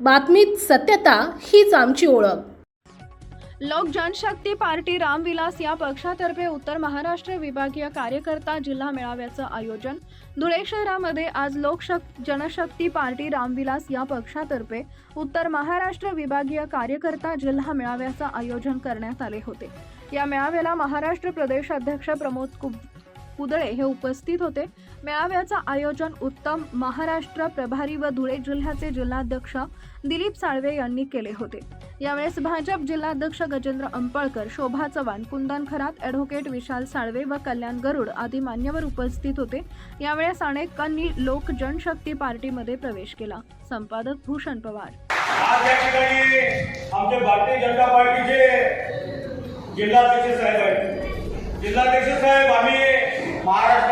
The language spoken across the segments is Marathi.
बातमीत सत्यता हीच आमची ओळख. लोक जनशक्ती पार्टी रामविलास या पक्षातर्फे उत्तर महाराष्ट्र विभागीय कार्यकर्ता जिल्हा मेळाव्याचं आयोजन. धुळे शहरामध्ये आज लोकशक् जनशक्ती पार्टी रामविलास या पक्षातर्फे उत्तर महाराष्ट्र विभागीय कार्यकर्ता जिल्हा मेळाव्याचं आयोजन करण्यात आले होते. या मेळाव्याला महाराष्ट्र प्रदेश अध्यक्ष प्रमोद कुब कुदळे हे उपस्थित होते. मेळाव्याचं आयोजन उत्तम महाराष्ट्र प्रभारी व धुळे जिल्ह्याचे जिल्हाध्यक्ष दिलीप साळवे यांनी केले होते. यावेळेस भाजप जिल्हाध्यक्ष गजेंद्र अंपळकर शोभा चव्हाण कुंदन खरात ॲडव्होकेट विशाल साळवे व कल्याण गरुड आदी मान्यवर उपस्थित होते. यावेळेस अनेकांनी लोक जनशक्ती पार्टीमध्ये प्रवेश केला. संपादक भूषण पवार. आज या ठिकाणी आमचे भारतीय जनता पार्टीचे जिल्हाध्यक्ष साहेब आहेत. जिल्हाध्यक्ष साहेब आम्ही महाराष्ट्र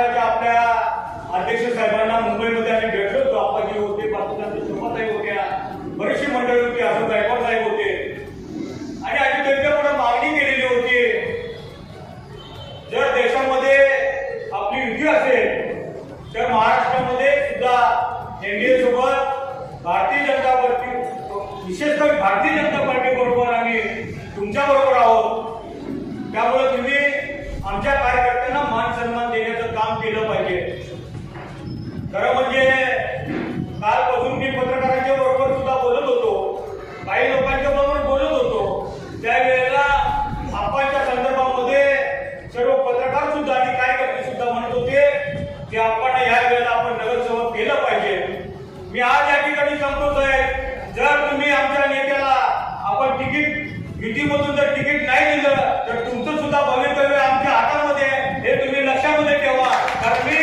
अध्यक्ष साहेबांना मुंबईमध्ये आम्ही भेटलो होतो. आप्पाजी होते पाकिस्तानचे शोभाताई होत्या. बरीचशी मंडळी होती असं गायकवाड साहेब होते. आणि आम्ही त्यांच्याकडे मागणी केलेली होती जर देशामध्ये आपली युती असेल तर महाराष्ट्रामध्ये सुद्धा एनडीए सोबत भारतीय जनता पार्टी विशेषतः भारतीय जनता पार्टी बरोबर आम्ही तुमच्या बरोबर आहोत. त्यामुळे तुम्ही आमच्या कार्यकर्त्यांना मान सन्मान देण्याचं काम केलं पाहिजे. खरं म्हणजे कालपासून मी पत्रकारांच्या बरोबर सुद्धा बोलत होतो. काही लोकांच्या बरोबर बोलत होतो. त्यावेळेला आपांच्या संदर्भामध्ये सर्व पत्रकार सुद्धा आणि कार्यकर्ते सुद्धा म्हणत होते की आपण या वेळेला आपण नगरसेवक केलं पाहिजे. मी आज या ठिकाणी सांगतो साहेब जर तुम्ही आमच्या नेत्याला आपण तिकीट युतीमधून जर तिकीट नाही दिलं तर तुमचं सुद्धा भवितव्य आमच्या हातामध्ये हे तुम्ही लक्षामध्ये ठेवा. कारण मी